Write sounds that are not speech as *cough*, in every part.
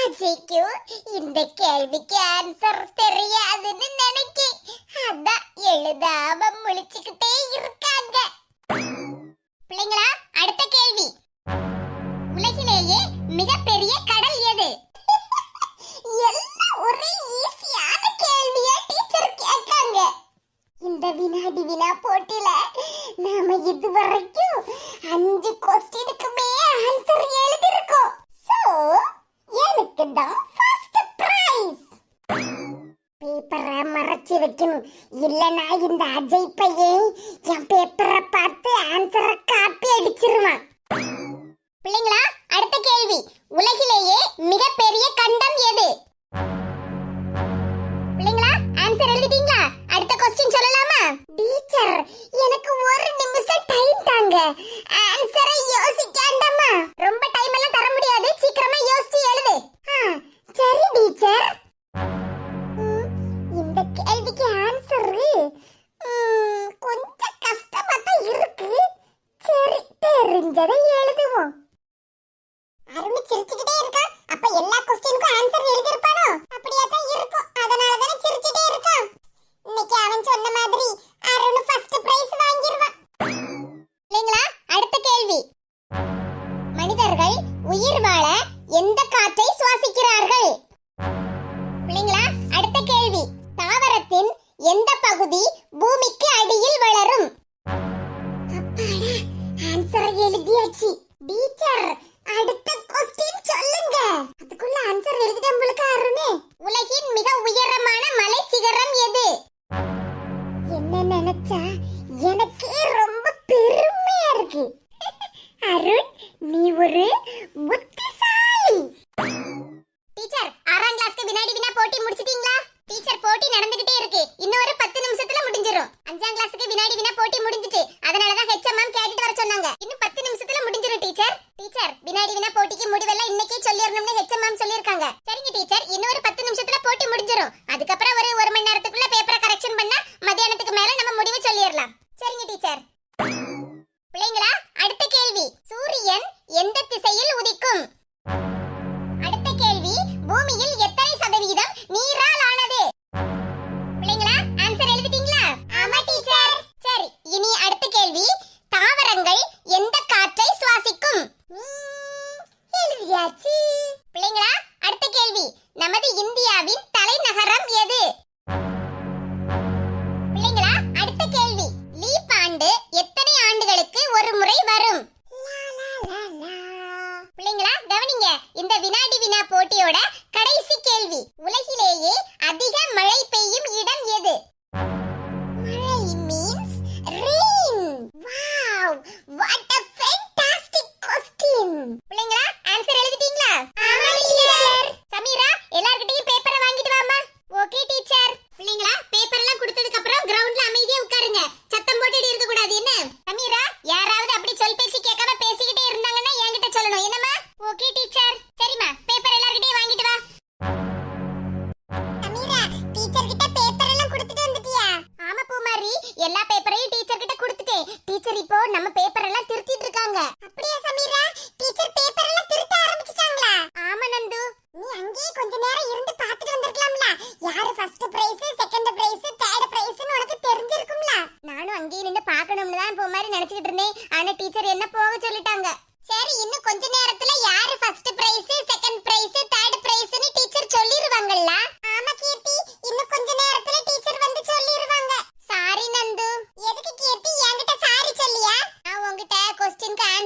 அஜய்க்கு இந்த கேள்விக்கு ஆன்சர் தெரியாதுன்னு நினைக்கேன் அதான் எழுதாம முழிச்சுக்கிட்டே இருக்காங்க பிள்ளைங்களா அடுத்த கேள்வி உலகிலேயே மிகப்பெரிய கடல் எது எல்லாம் ஒரே ஈஸியான கேள்வியா டீச்சர் கேட்காங்க இந்த வினாடி வினா போட்டியில நாம இதுவரைக்கும் அஞ்சு கொஸ்டினுக்குமே ஆன்சர் தான் ஃபர்ஸ்ட் பிரைஸ் பேப்பரை மறைச்சி வைக்கணும். இல்லைனா இந்த அஜய் பையன் என் பேப்பரை பார்த்து ஆன்சரை காப்பி அடிச்சிருவான். பிள்ளைங்களா அடுத்த கேள்வி. உலகிலேயே மிகப்பெரிய கண்டம் எது? பிள்ளைங்களா ஆன்சர் எழுதிட்டீங்களா? அடுத்த கொஸ்டின் சொல்லலாமா? டீச்சர் எனக்கு ஒரு நிமிஷம் டைம் தாங்க. ஆன்சரை யோசிக்காண்டமா வந்துரும். அதுக்கப்புறம் ஒரு ஒரு மணி நேரத்துக்குள்ள பேப்பரை கரெக்ஷன் பண்ணா மதியானத்துக்கு மேல நம்ம முடிவு சொல்லிடலாம். சரிங்க டீச்சர் பிள்ளைங்களா அடுத்த கேள்வி. சூரியன் எந்த திசையில் உதிக்கும்? அடுத்த கேள்வி பூமியில் எத்தனை சதவிகிதம் நீரால் ஆனது? பிள்ளைங்களா ஆன்சர் எழுதிட்டீங்களா? ஆமா டீச்சர் சரி இனி அடுத்த கேள்வி. தாவரங்கள் எந்த காற்றை சுவாசிக்கும்? எழுதியாச்சு. பிள்ளைங்களா அடுத்த கேள்வி. நமது இந்தியாவின் மகரம் எது?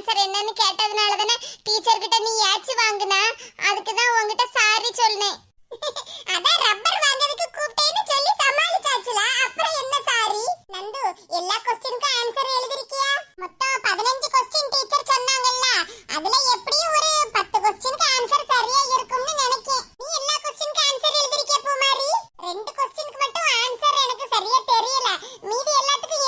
ஆன்சர் என்னன்னு கேட்டதுனால தானே டீச்சர் கிட்ட நீ ஏச்சு வாங்குனா? அதுக்கு தான் உன்கிட்ட சாரி சொன்னேன். *laughs* அதான் ரப்பர் வாங்குறதுக்கு கூப்பிட்டேன்னு சொல்லி சமாளிச்சாச்சுல அப்புறம் என்ன சாரி நந்து எல்லா கொஸ்டினுக்கும் ஆன்சர் எழுதிருக்கியா? மொத்தம் பதினஞ்சு கொஸ்டின் டீச்சர் சொன்னாங்கல்ல அதுல எப்படியும் ஒரு பத்து கொஸ்டினுக்கு ஆன்சர் சரியா இருக்கும்னு நினைக்கேன். நீ எல்லா கொஸ்டினுக்கு ஆன்சர் எழுதிருக்கிய பூமாரி? ரெண்டு கொஸ்டினுக்கு மட்டும் ஆன்சர் எனக்கு சரியா தெரியல. மீதி எல்லாத்துக்கும்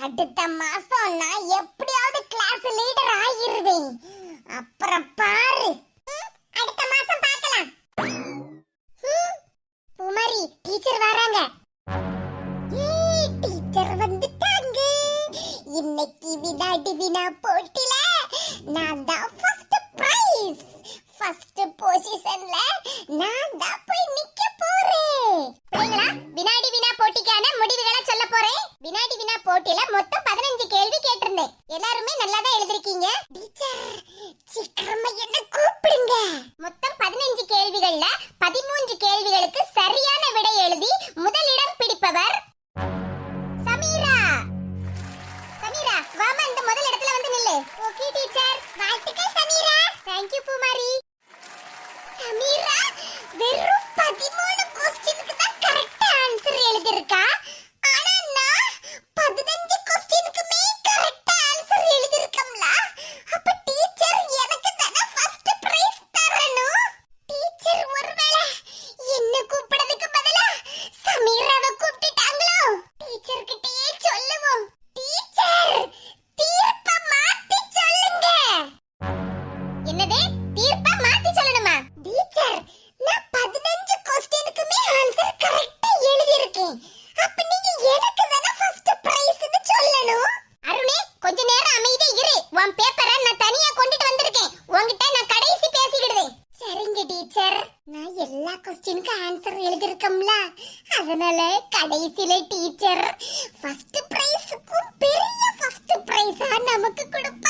அடுத்த மாசம் நான் எப்படியாவது கிளாஸ் லீடர் ஆயிருவேன் அப்புறம் பாரு. அடுத்த மாசம் பார்க்கலாம். உமரி டீச்சர் வராங்க. டீச்சர் வந்துட்டாங்க. இன்னைக்கு வினாடி வினா போட்டில நான் தான் ஃபர்ஸ்ட் பிரைஸ் ஃபர்ஸ்ட் பொசிஷன்ல நான் தான் என்னதே? தீர்ப்பா மாத்தி சொல்லணுமா? டீச்சர் நான் பதினஞ்சு கொஸ்டினுக்குமே ஆன்சர் கரெக்டா எழுதி இருக்கேன் அப்ப நீங்க எனக்கு தானே ஃபர்ஸ்ட் பிரைஸ்னு சொல்லணும்? அருணே கொஞ்ச நேரம் அமைதியா இரு. உன் பேப்பரை நான் தனியா கொண்டுட்டு வந்திருக்கேன். உன்கிட்ட நான் கடைசி பேசிக்கிடுதேன் சரிங்க டீச்சர். நான் எல்லா கொஸ்டினுக்கு ஆன்சர் எழுதிருக்கோம்ல அதனால கடைசியில டீச்சர் ஃபர்ஸ்ட் பிரைஸுக்கும் பெரிய ஃபர்ஸ்ட் பிரைஸா நமக்கு கொடுப்பா.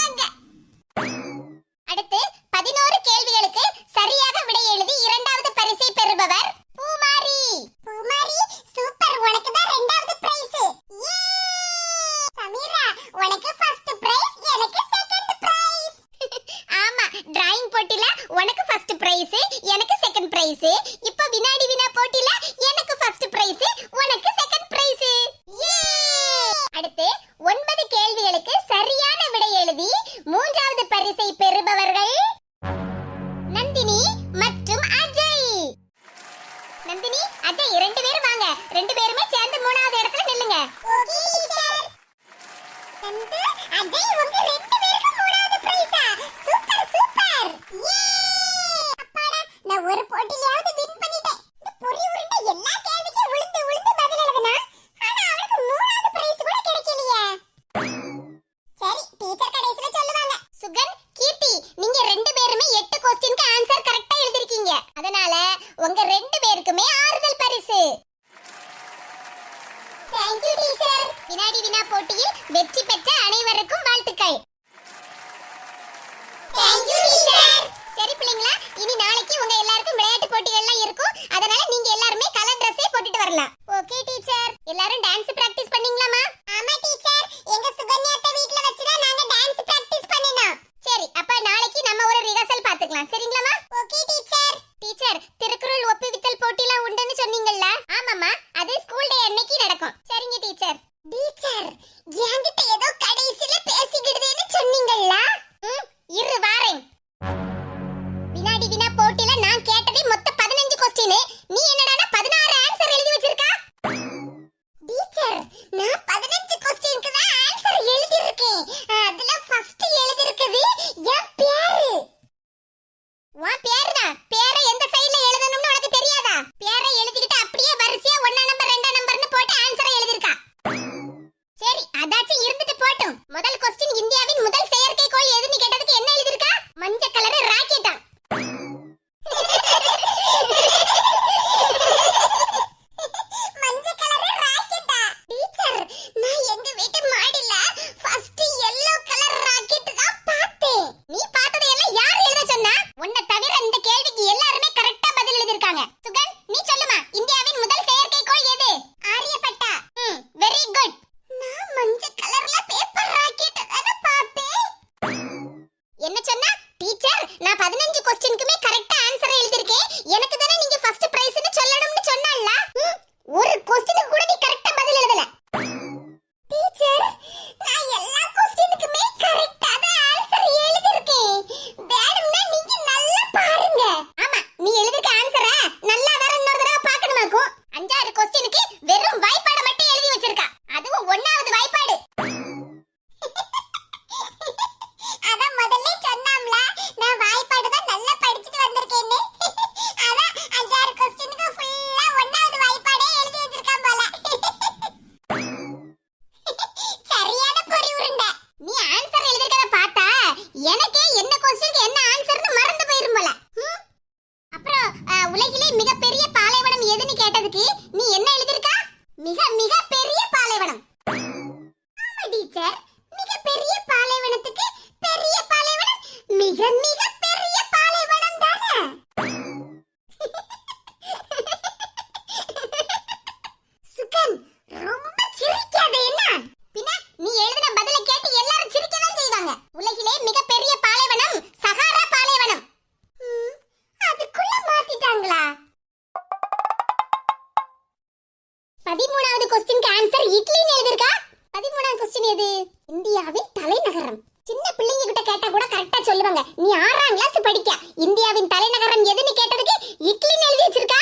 பதிமூணாவது கொஸ்டினுக்கு ஆன்சர் இட்லின்னு எழுதிருக்கா பதிமூணாவது கொஸ்டின் எது? இந்தியாவின் தலைநகரம். சின்ன பிள்ளைங்க கிட்ட கேட்டா கூட கரெக்டா சொல்லுவாங்க. நீ ஆறாம் கிளாஸ் படிக்க. இந்தியாவின் தலைநகரம் எதுன்னு கேட்டதுக்கு இட்லின்னு எழுதி வச்சிருக்கா?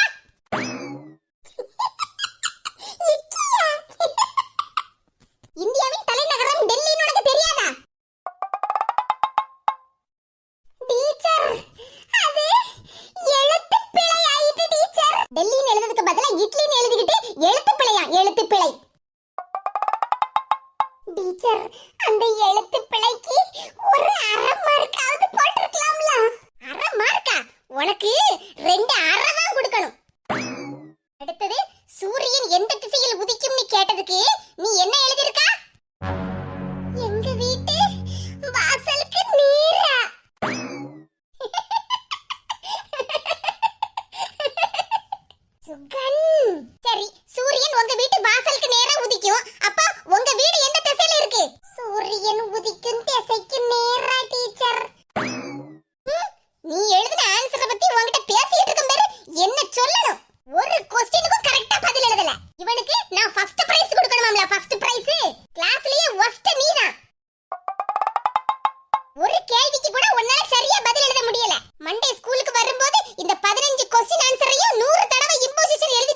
ஒரு கேள்விக்கு கூட உன்னால சரியா பதில் எழுத முடியல. மண்டே ஸ்கூலுக்கு வரும்போது இந்த பதினஞ்சு கொஸ்டின் ஆன்சரையும் நூறு தடவை இம்போசிஷன் எழுதி